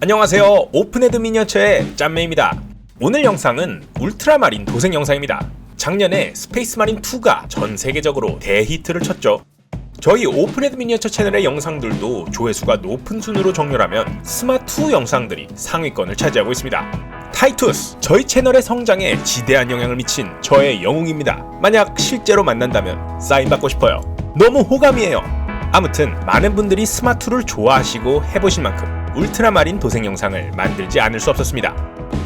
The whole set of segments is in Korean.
안녕하세요. 오픈헤드 미니어처의 짬매입니다. 오늘 영상은 울트라마린 도생 영상입니다. 작년에 스페이스마린 2가 전 세계적으로 대히트를 쳤죠. 저희 오픈헤드 미니어처 채널의 영상들도 조회수가 높은 순으로 정렬하면 스마2 영상들이 상위권을 차지하고 있습니다. 타이투스, 저희 채널의 성장에 지대한 영향을 미친 저의 영웅입니다. 만약 실제로 만난다면 사인 받고 싶어요. 너무 호감이에요. 아무튼 많은 분들이 스마2를 좋아하시고 해보신 만큼 울트라마린 도생 영상을 만들지 않을 수 없었습니다.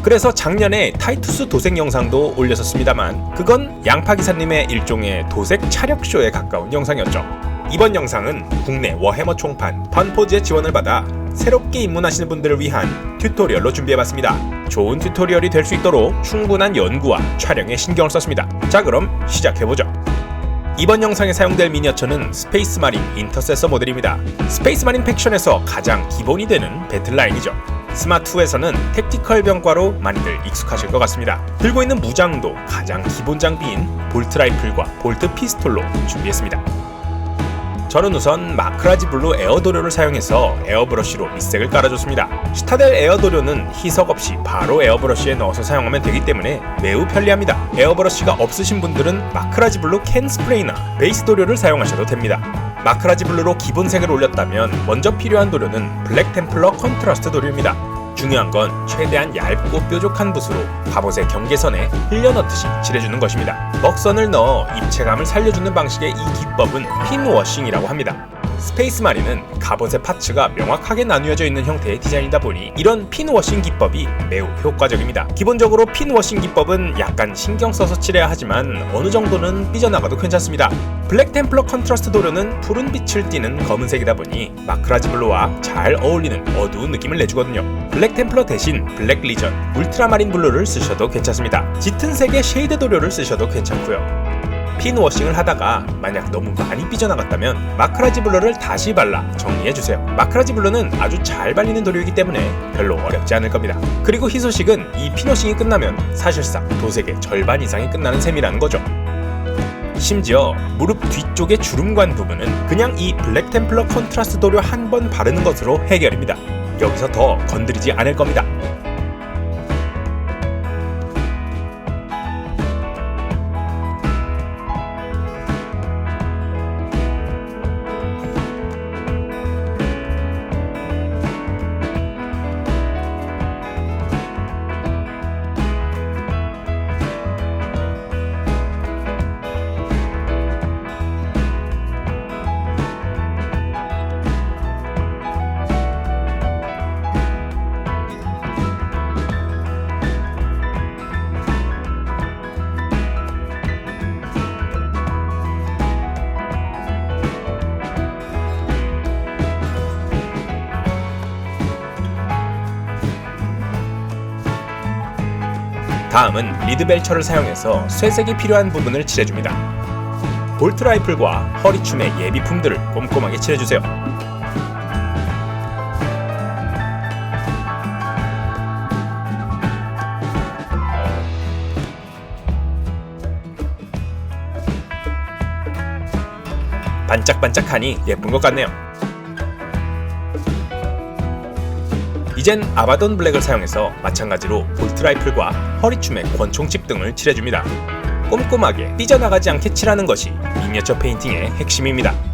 그래서 작년에 타이투스 도색 영상도 올렸었습니다만 그건 양파 기사님의 일종의 도색 차력쇼에 가까운 영상이었죠. 이번 영상은 국내 워해머 총판 펀포즈의 지원을 받아 새롭게 입문하시는 분들을 위한 튜토리얼로 준비해봤습니다. 좋은 튜토리얼이 될 수 있도록 충분한 연구와 촬영에 신경을 썼습니다. 자 그럼 시작해보죠. 이번 영상에 사용될 미니어처는 스페이스 마린 인터세서 모델입니다. 스페이스 마린 팩션에서 가장 기본이 되는 배틀라인이죠. 스마2에서는 택티컬 병과로 많이들 익숙하실 것 같습니다. 들고 있는 무장도 가장 기본 장비인 볼트 라이플과 볼트 피스톨로 준비했습니다. 저는 우선 마크라지 블루 에어 도료를 사용해서 에어브러쉬로 밑색을 깔아줬습니다. 시타델 에어 도료는 희석 없이 바로 에어브러쉬에 넣어서 사용하면 되기 때문에 매우 편리합니다. 에어브러쉬가 없으신 분들은 마크라지 블루 캔 스프레이나 베이스 도료를 사용하셔도 됩니다. 마크라지 블루로 기본색을 올렸다면 먼저 필요한 도료는 블랙 템플러 컨트라스트 도료입니다. 중요한 건 최대한 얇고 뾰족한 붓으로 갑옷의 경계선에 흘려넣듯이 칠해주는 것입니다. 먹선을 넣어 입체감을 살려주는 방식의 이 기법은 핀 워싱이라고 합니다. 스페이스 마린은 갑옷의 파츠가 명확하게 나뉘어져 있는 형태의 디자인이다 보니 이런 핀워싱 기법이 매우 효과적입니다. 기본적으로 핀워싱 기법은 약간 신경 써서 칠해야 하지만 어느 정도는 삐져나가도 괜찮습니다. 블랙 템플러 컨트라스트 도료는 푸른 빛을 띠는 검은색이다 보니 마크라지 블루와 잘 어울리는 어두운 느낌을 내주거든요. 블랙 템플러 대신 블랙 리전, 울트라마린 블루를 쓰셔도 괜찮습니다. 짙은 색의 쉐이드 도료를 쓰셔도 괜찮고요. 핀 워싱을 하다가 만약 너무 많이 삐져나갔다면 마크라지 블러를 다시 발라 정리해주세요. 마크라지 블러는 아주 잘 발리는 도료이기 때문에 별로 어렵지 않을 겁니다. 그리고 희소식은 이 핀 워싱이 끝나면 사실상 도색의 절반 이상이 끝나는 셈이라는 거죠. 심지어 무릎 뒤쪽의 주름관 부분은 그냥 이 블랙 템플러 컨트라스트 도료 한 번 바르는 것으로 해결입니다. 여기서 더 건드리지 않을 겁니다. 다음은 리드벨처를 사용해서 쇠색이 필요한 부분을 칠해줍니다. 볼트 라이플과 허리춤의 예비품들을 꼼꼼하게 칠해주세요. 반짝반짝하니 예쁜 것 같네요. 이젠 아바돈 블랙을 사용해서 마찬가지로 볼트 라이플과 허리춤의 권총집 등을 칠해줍니다. 꼼꼼하게 삐져나가지 않게 칠하는 것이 미니어처 페인팅의 핵심입니다.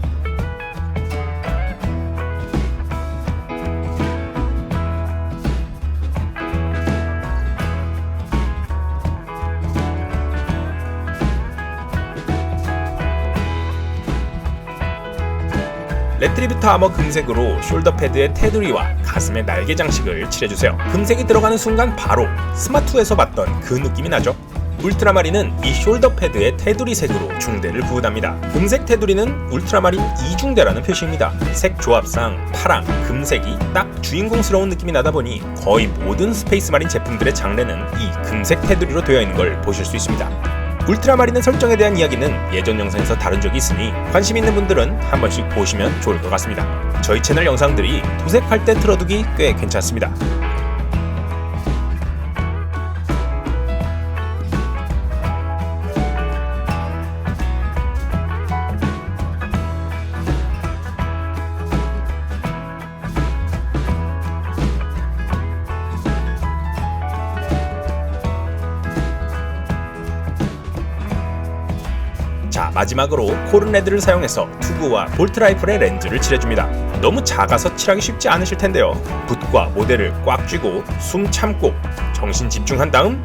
레트리비터 아머 금색으로 숄더 패드의 테두리와 가슴에 날개 장식을 칠해주세요. 금색이 들어가는 순간 바로 스마2에서 봤던 그 느낌이 나죠? 울트라마린은 이 숄더 패드의 테두리 색으로 중대를 구분합니다. 금색 테두리는 울트라마린 이중대라는 표시입니다. 색 조합상 파랑, 금색이 딱 주인공스러운 느낌이 나다 보니 거의 모든 스페이스마린 제품들의 장르는 이 금색 테두리로 되어 있는 걸 보실 수 있습니다. 울트라마린의 설정에 대한 이야기는 예전 영상에서 다룬 적이 있으니 관심 있는 분들은 한 번씩 보시면 좋을 것 같습니다. 저희 채널 영상들이 도색할 때 틀어두기 꽤 괜찮습니다. 마지막으로 코른레드를 사용해서 투구와 볼트 라이플의 렌즈를 칠해줍니다. 너무 작아서 칠하기 쉽지 않으실 텐데요. 붓과 모델을 꽉 쥐고 숨 참고 정신 집중한 다음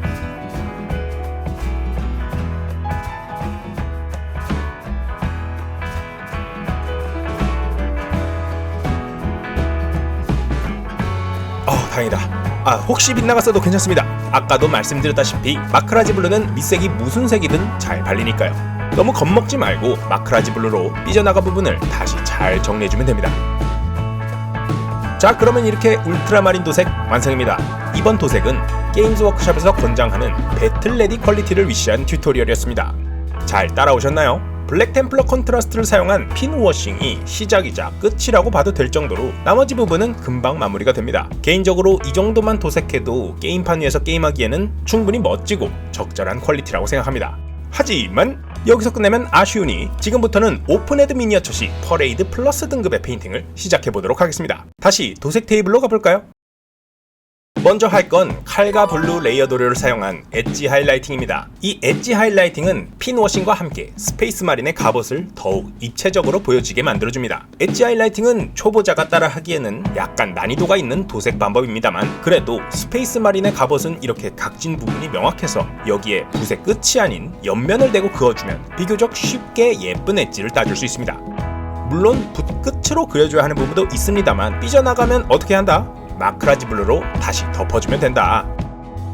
어, 다행이다. 아, 혹시 빗나갔어도 괜찮습니다. 아까도 말씀드렸다시피 마크라지 블루는 밑색이 무슨 색이든 잘 발리니까요. 너무 겁먹지 말고 마크라지 블루로 삐져나간 부분을 다시 잘 정리해주면 됩니다. 자, 그러면 이렇게 울트라마린 도색 완성입니다. 이번 도색은 게임즈 워크숍에서 권장하는 배틀 레디 퀄리티를 위시한 튜토리얼이었습니다. 잘 따라오셨나요? 블랙 템플러 컨트라스트를 사용한 핀 워싱이 시작이자 끝이라고 봐도 될 정도로 나머지 부분은 금방 마무리가 됩니다. 개인적으로 이 정도만 도색해도 게임판 위에서 게임하기에는 충분히 멋지고 적절한 퀄리티라고 생각합니다. 하지만 여기서 끝내면 아쉬우니 지금부터는 오픈헤드 미니어처시 퍼레이드 플러스 등급의 페인팅을 시작해 보도록 하겠습니다. 다시 도색 테이블로 가볼까요? 먼저 할 건 칼과 블루 레이어 도료를 사용한 엣지 하이라이팅입니다. 이 엣지 하이라이팅은 핀 워싱과 함께 스페이스 마린의 갑옷을 더욱 입체적으로 보여지게 만들어줍니다. 엣지 하이라이팅은 초보자가 따라 하기에는 약간 난이도가 있는 도색 방법입니다만 그래도 스페이스 마린의 갑옷은 이렇게 각진 부분이 명확해서 여기에 붓의 끝이 아닌 옆면을 대고 그어주면 비교적 쉽게 예쁜 엣지를 따줄 수 있습니다. 물론 붓 끝으로 그려줘야 하는 부분도 있습니다만 삐져나가면 어떻게 한다? 마크라지 블루로 다시 덮어주면 된다.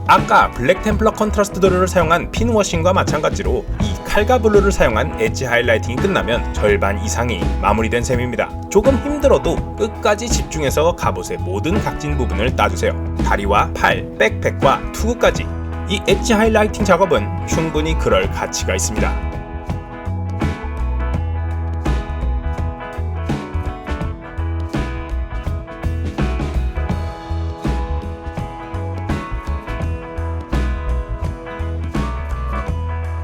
아까 블랙 템플러 컨트라스트 도료를 사용한 핀 워싱과 마찬가지로 이 칼과 블루를 사용한 엣지 하이라이팅이 끝나면 절반 이상이 마무리된 셈입니다. 조금 힘들어도 끝까지 집중해서 갑옷의 모든 각진 부분을 따주세요. 다리와 팔, 백팩과 투구까지 이 엣지 하이라이팅 작업은 충분히 그럴 가치가 있습니다.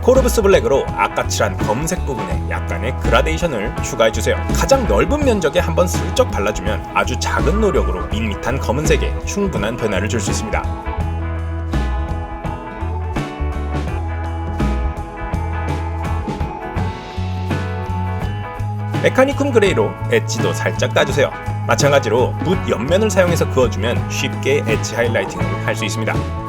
코르브스 블랙으로 아까 칠한 검색 부분에 약간의 그라데이션을 추가해주세요. 가장 넓은 면적에 한번 슬쩍 발라주면 아주 작은 노력으로 밋밋한 검은색에 충분한 변화를 줄 수 있습니다. 메카니쿰 그레이로 엣지도 살짝 따주세요. 마찬가지로 붓 옆면을 사용해서 그어주면 쉽게 엣지 하이라이팅을 할 수 있습니다.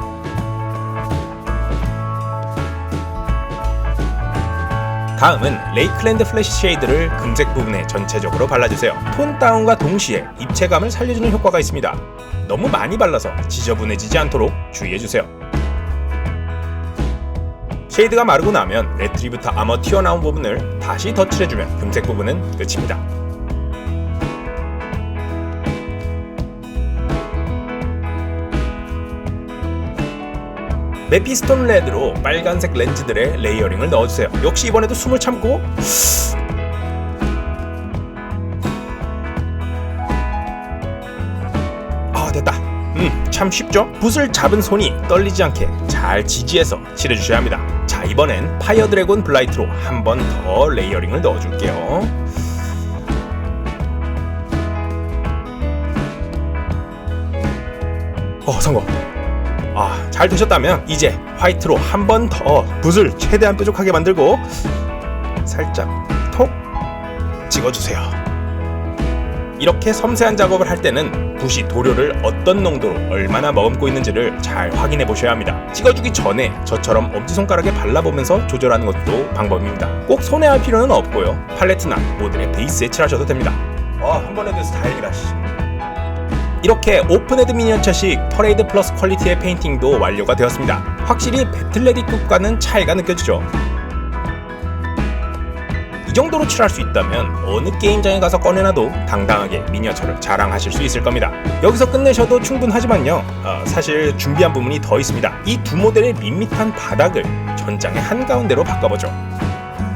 다음은 레이클랜드 플래시 쉐이드를 금색 부분에 전체적으로 발라주세요. 톤 다운과 동시에 입체감을 살려주는 효과가 있습니다. 너무 많이 발라서 지저분해지지 않도록 주의해주세요. 쉐이드가 마르고 나면 레트리부터 아머 튀어나온 부분을 다시 덧칠해주면 금색 부분은 끝입니다. 메피스톤 레드로 빨간색 렌즈들의 레이어링을 넣어주세요. 역시 이번에도 숨을 참고 아 됐다. 음, 참 쉽죠? 붓을 잡은 손이 떨리지 않게 잘 지지해서 칠해주셔야 합니다. 자, 이번엔 파이어 드래곤 블라이트로 한 번 더 레이어링을 넣어줄게요. 어, 성공. 아, 잘 되셨다면 이제 화이트로 한 번 더 붓을 최대한 뾰족하게 만들고 살짝 톡 찍어주세요. 이렇게 섬세한 작업을 할 때는 붓이 도료를 어떤 농도로 얼마나 머금고 있는지를 잘 확인해 보셔야 합니다. 찍어주기 전에 저처럼 엄지손가락에 발라보면서 조절하는 것도 방법입니다. 꼭 손에 할 필요는 없고요. 팔레트나 모델의 베이스에 칠하셔도 됩니다. 아, 한 번에 도 스타일이라 씨. 이렇게 오픈 헤드 미니어처식 퍼레이드 플러스 퀄리티의 페인팅도 완료가 되었습니다. 확실히 배틀레디급과는 차이가 느껴지죠. 이 정도로 칠할 수 있다면 어느 게임장에 가서 꺼내놔도 당당하게 미니어처를 자랑하실 수 있을 겁니다. 여기서 끝내셔도 충분하지만요. 어, 사실 준비한 부분이 더 있습니다. 이 두 모델의 밋밋한 바닥을 전장의 한가운데로 바꿔보죠.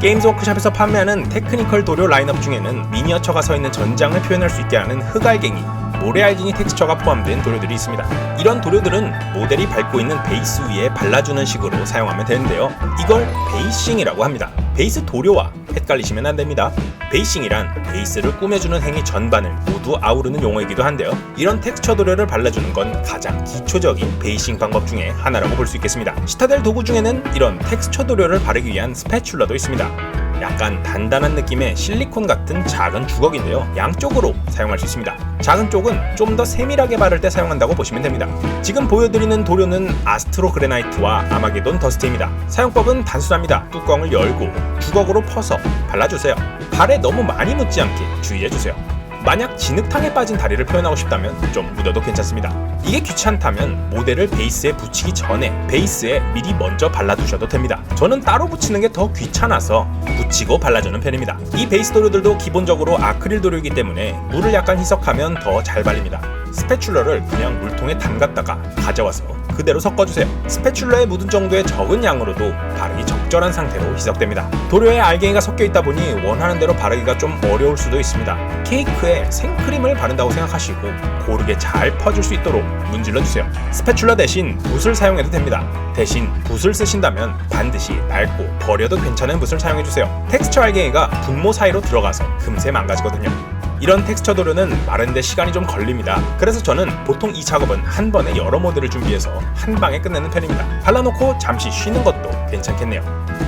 게임즈 워크샵에서 판매하는 테크니컬 도료 라인업 중에는 미니어처가 서 있는 전장을 표현할 수 있게 하는 흑알갱이, 모래알갱이 텍스처가 포함된 도료들이 있습니다. 이런 도료들은 모델이 밟고 있는 베이스 위에 발라주는 식으로 사용하면 되는데요. 이걸 베이싱이라고 합니다. 베이스 도료와 헷갈리시면 안 됩니다. 베이싱이란 베이스를 꾸며주는 행위 전반을 모두 아우르는 용어이기도 한데요. 이런 텍스처 도료를 발라주는 건 가장 기초적인 베이싱 방법 중에 하나라고 볼 수 있겠습니다. 시타델 도구 중에는 이런 텍스처 도료를 바르기 위한 스패출러도 있습니다. 약간 단단한 느낌의 실리콘 같은 작은 주걱인데요. 양쪽으로 사용할 수 있습니다. 작은 쪽은 좀 더 세밀하게 바를 때 사용한다고 보시면 됩니다. 지금 보여드리는 도료는 아스트로 그레나이트와 아마게돈 더스트입니다. 사용법은 단순합니다. 뚜껑을 열고 주걱으로 퍼서 발라주세요. 발에 너무 많이 묻지 않게 주의해주세요. 만약 진흙탕에 빠진 다리를 표현하고 싶다면 좀 묻어도 괜찮습니다. 이게 귀찮다면 모델을 베이스에 붙이기 전에 베이스에 미리 먼저 발라두셔도 됩니다. 저는 따로 붙이는 게 더 귀찮아서 붙이고 발라주는 편입니다. 이 베이스 도료들도 기본적으로 아크릴 도료이기 때문에 물을 약간 희석하면 더 잘 발립니다. 스패출러를 그냥 물통에 담갔다가 가져와서 그대로 섞어주세요. 스패출러에 묻은 정도의 적은 양으로도 바르기 적절한 상태로 희석됩니다. 도료에 알갱이가 섞여 있다 보니 원하는 대로 바르기가 좀 어려울 수도 있습니다. 케이크에 생크림을 바른다고 생각하시고 고르게 잘 퍼질 수 있도록 문질러 주세요. 스패출러 대신 붓을 사용해도 됩니다. 대신 붓을 쓰신다면 반드시 낡고 버려도 괜찮은 붓을 사용해 주세요. 텍스처 알갱이가 분모 사이로 들어가서 금세 망가지거든요. 이런 텍스처 도료는 마르는데 시간이 좀 걸립니다. 그래서 저는 보통 이 작업은 한 번에 여러 모델을 준비해서 한 방에 끝내는 편입니다. 발라놓고 잠시 쉬는 것도 괜찮겠네요.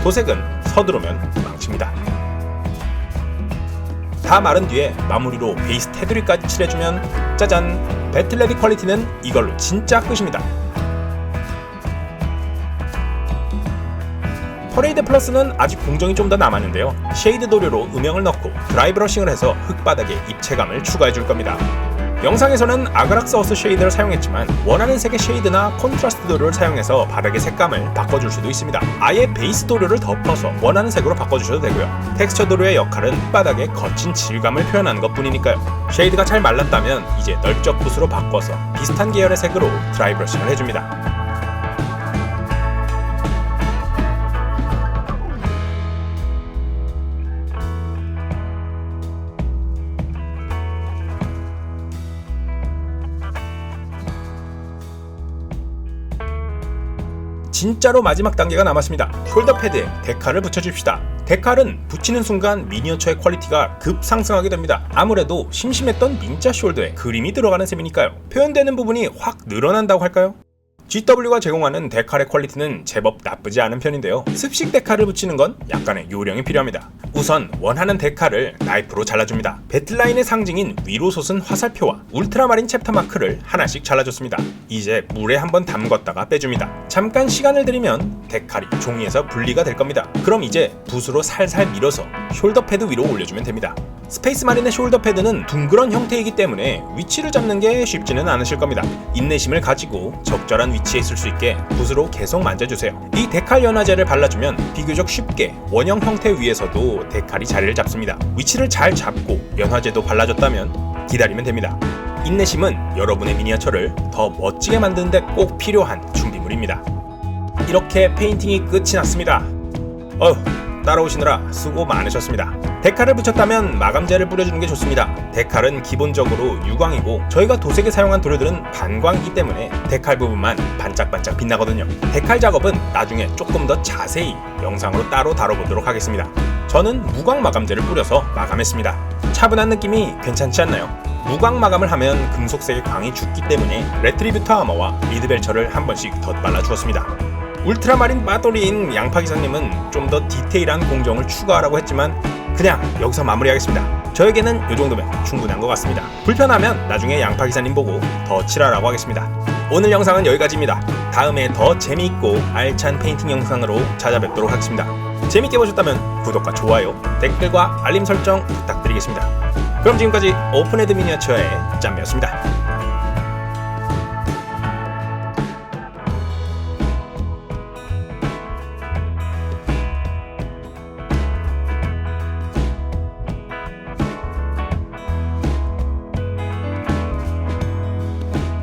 도색은 서두르면 망칩니다. 다 마른 뒤에 마무리로 베이스 테두리까지 칠해주면 짜잔! 배틀레디 퀄리티는 이걸로 진짜 끝입니다. 퍼레이드 플러스는 아직 공정이 좀 더 남았는데요. 쉐이드 도료로 음영을 넣고 드라이 브러싱을 해서 흙바닥에 입체감을 추가해 줄 겁니다. 영상에서는 아그락서스 쉐이드를 사용했지만 원하는 색의 쉐이드나 콘트라스트 도료를 사용해서 바닥의 색감을 바꿔줄 수도 있습니다. 아예 베이스 도료를 덮어서 원하는 색으로 바꿔주셔도 되고요. 텍스처 도료의 역할은 바닥의 거친 질감을 표현하는 것 뿐이니까요. 쉐이드가 잘 말랐다면 이제 널쩍 붓으로 바꿔서 비슷한 계열의 색으로 드라이 브러싱을 해줍니다. 진짜로 마지막 단계가 남았습니다. 숄더 패드에 데칼을 붙여줍시다. 데칼은 붙이는 순간 미니어처의 퀄리티가 급상승하게 됩니다. 아무래도 심심했던 민자 숄더에 그림이 들어가는 셈이니까요. 표현되는 부분이 확 늘어난다고 할까요? GW가 제공하는 데칼의 퀄리티는 제법 나쁘지 않은 편인데요. 습식 데칼을 붙이는 건 약간의 요령이 필요합니다. 우선 원하는 데칼을 나이프로 잘라줍니다. 배틀라인의 상징인 위로 솟은 화살표와 울트라마린 챕터 마크를 하나씩 잘라줬습니다. 이제 물에 한번 담궜다가 빼줍니다. 잠깐 시간을 들이면 데칼이 종이에서 분리가 될 겁니다. 그럼 이제 붓으로 살살 밀어서 숄더 패드 위로 올려주면 됩니다. 스페이스 마린의 숄더 패드는 둥그런 형태이기 때문에 위치를 잡는 게 쉽지는 않으실 겁니다. 인내심을 가지고 적절한 위치에 있을 수 있게 붓으로 계속 만져주세요. 이 데칼 연화제를 발라주면 비교적 쉽게 원형 형태 위에서도 데칼이 자리를 잡습니다. 위치를 잘 잡고 연화제도 발라줬다면 기다리면 됩니다. 인내심은 여러분의 미니어처를 더 멋지게 만드는데 꼭 필요한 준비물입니다. 이렇게 페인팅이 끝이 났습니다. 어휴, 따라오시느라 수고 많으셨습니다. 데칼을 붙였다면 마감제를 뿌려주는 게 좋습니다. 데칼은 기본적으로 유광이고 저희가 도색에 사용한 도료들은 반광이기 때문에 데칼 부분만 반짝반짝 빛나거든요. 데칼 작업은 나중에 조금 더 자세히 영상으로 따로 다뤄보도록 하겠습니다. 저는 무광 마감제를 뿌려서 마감했습니다. 차분한 느낌이 괜찮지 않나요? 무광 마감을 하면 금속색의 광이 죽기 때문에 레트리뷰터 아머와 리드벨처를 한 번씩 덧발라 주었습니다. 울트라마린 빠돌이인 양파 기사님은 좀 더 디테일한 공정을 추가하라고 했지만 그냥 여기서 마무리하겠습니다. 저에게는 이 정도면 충분한 것 같습니다. 불편하면 나중에 양파 기사님 보고 더 칠하라고 하겠습니다. 오늘 영상은 여기까지입니다. 다음에 더 재미있고 알찬 페인팅 영상으로 찾아뵙도록 하겠습니다. 재밌게 보셨다면 구독과 좋아요, 댓글과 알림 설정 부탁드리겠습니다. 그럼 지금까지 오픈헤드 미니어처의 짬이었습니다.